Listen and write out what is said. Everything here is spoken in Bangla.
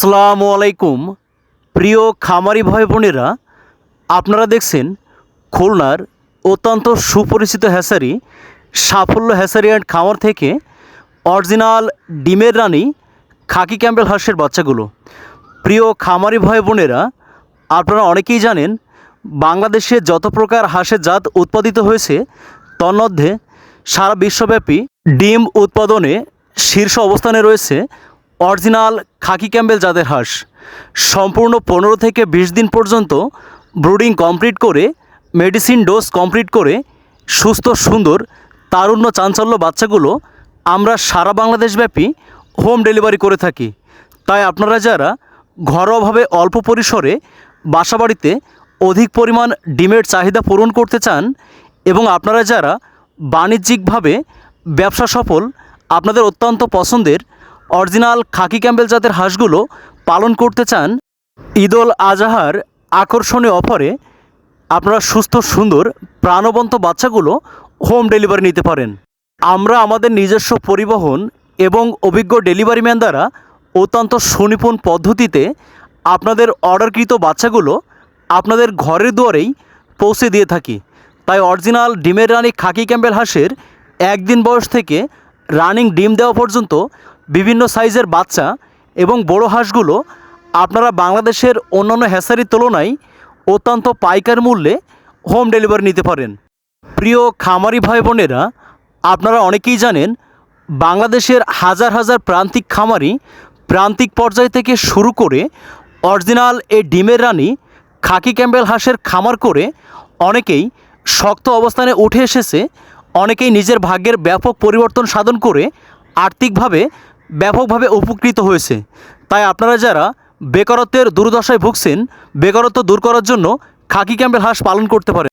আসসালামু আলাইকুম। প্রিয় খামারি ভাই বোনেরা, আপনারা দেখছেন খুলনার অত্যন্ত সুপরিচিত হ্যাসারি, সাফল্য হ্যাসারি অ্যান্ড খামার থেকে অরিজিনাল ডিমের রানী খাকি ক্যাম্বেল হাঁসের বাচ্চাগুলো। প্রিয় খামারি ভাই বোনেরা, আপনারা অনেকেই জানেন, বাংলাদেশে যত প্রকার হাঁসের জাত উৎপাদিত হয়েছে তন্মধ্যে সারা বিশ্বব্যাপী ডিম উৎপাদনে শীর্ষ অবস্থানে রয়েছে অরিজিনাল খাকি ক্যাম্বেল জাতের হাঁস। সম্পূর্ণ পনেরো থেকে বিশ দিন পর্যন্ত ব্রুডিং কমপ্লিট করে, মেডিসিন ডোজ কমপ্লিট করে, সুস্থ, সুন্দর, তারুণ্য, চাঞ্চল্য বাচ্চাগুলো আমরা সারা বাংলাদেশব্যাপী হোম ডেলিভারি করে থাকি। তাই আপনারা যারা ঘরোয়াভাবে অল্প পরিসরে বাসাবাড়িতে অধিক পরিমাণ ডিমের চাহিদা পূরণ করতে চান এবং আপনারা যারা বাণিজ্যিকভাবে ব্যবসা সফল, আপনাদের অত্যন্ত পছন্দের অরিজিনাল খাকি ক্যাম্বেল জাতের হাঁসগুলো পালন করতে চান ঈদুল আজহার আকর্ষণীয় অফারে আপনারা সুস্থ, সুন্দর, প্রাণবন্ত বাচ্চাগুলো হোম ডেলিভারি নিতে পারেন। আমরা আমাদের নিজস্ব পরিবহন এবং অভিজ্ঞ ডেলিভারি ম্যান দ্বারা অত্যন্ত সুনিপুণ পদ্ধতিতে আপনাদের অর্ডারকৃত বাচ্চাগুলো আপনাদের ঘরের দুয়ারেই পৌঁছে দিয়ে থাকি। তাই অরিজিনাল ডিমের রানী খাকি ক্যাম্বেল হাঁসের একদিন বয়স থেকে রানিং ডিম দেওয়া পর্যন্ত বিভিন্ন সাইজের বাচ্চা এবং বড় হাঁসগুলো আপনারা বাংলাদেশের অন্যান্য হ্যাসারির তুলনায় অত্যন্ত পাইকার মূল্যে হোম ডেলিভারি নিতে পারেন। প্রিয় খামারি ভাই বোনেরা, আপনারা অনেকেই জানেন, বাংলাদেশের হাজার হাজার প্রান্তিক খামারি প্রান্তিক পর্যায় থেকে শুরু করে অরিজিনাল এ ডিমের রানী, খাকি ক্যাম্বেল হাঁসের খামার করে অনেকেই শক্ত অবস্থানে উঠে এসেছে, অনেকেই নিজের ভাগ্যের ব্যাপক পরিবর্তন সাধন করে আর্থিকভাবে ব্যাপকভাবে উপকৃত হয়েছে। তাই আপনারা যারা বেকারত্বের দুর্দশায় ভুগছেন, বেকারত্ব দূর করার জন্য খাকি ক্যাম্পের হাঁস পালন করতে পারেন।